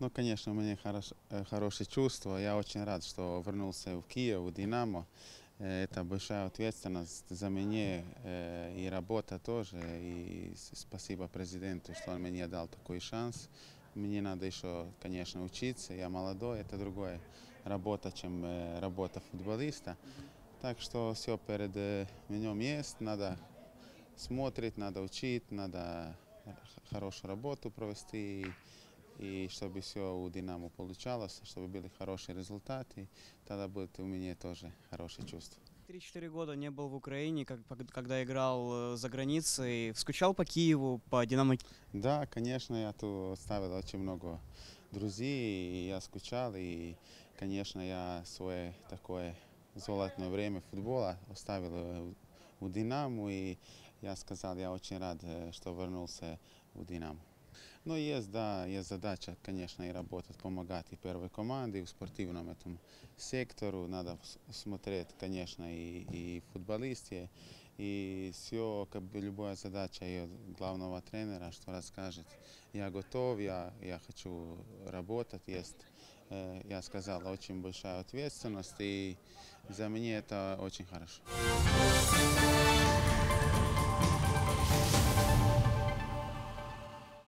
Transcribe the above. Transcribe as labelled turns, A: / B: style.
A: Ну, конечно, у меня хорош, э, хорошее чувство. Я очень рад, что вернулся в Киев, в «Динамо». Э, Это большая ответственность за меня э, и работа тоже. И спасибо президенту, что он мне дал такой шанс. Мне надо еще, конечно, учиться. Я молодой, это другая работа, чем работа футболиста. Так что все перед меня есть. Надо смотреть, надо учить, надо хорошую работу провести. И чтобы все у «Динамо» получалось, чтобы были хорошие результаты, тогда будет у меня тоже хорошее чувство.
B: Три-четыре года не был в Украине, как, когда играл э, за границей. Скучал по Киеву, по Динамо
A: Да, конечно, я тут оставил очень много друзей, и я скучал, и, конечно, я свое такое золотое время футбола оставил э, у «Динамо», и я сказал, я очень рад, э, что вернулся в «Динамо». Но есть, да, есть задача, конечно, и работать, помогать и первой команде, в спортивном этом сектору. Надо смотреть, конечно, и, и футболисты, и все, как бы любая задача и главного тренера, что расскажет. Я готов, я, я хочу работать, есть, э, я сказал, очень большая ответственность, и за меня это очень хорошо.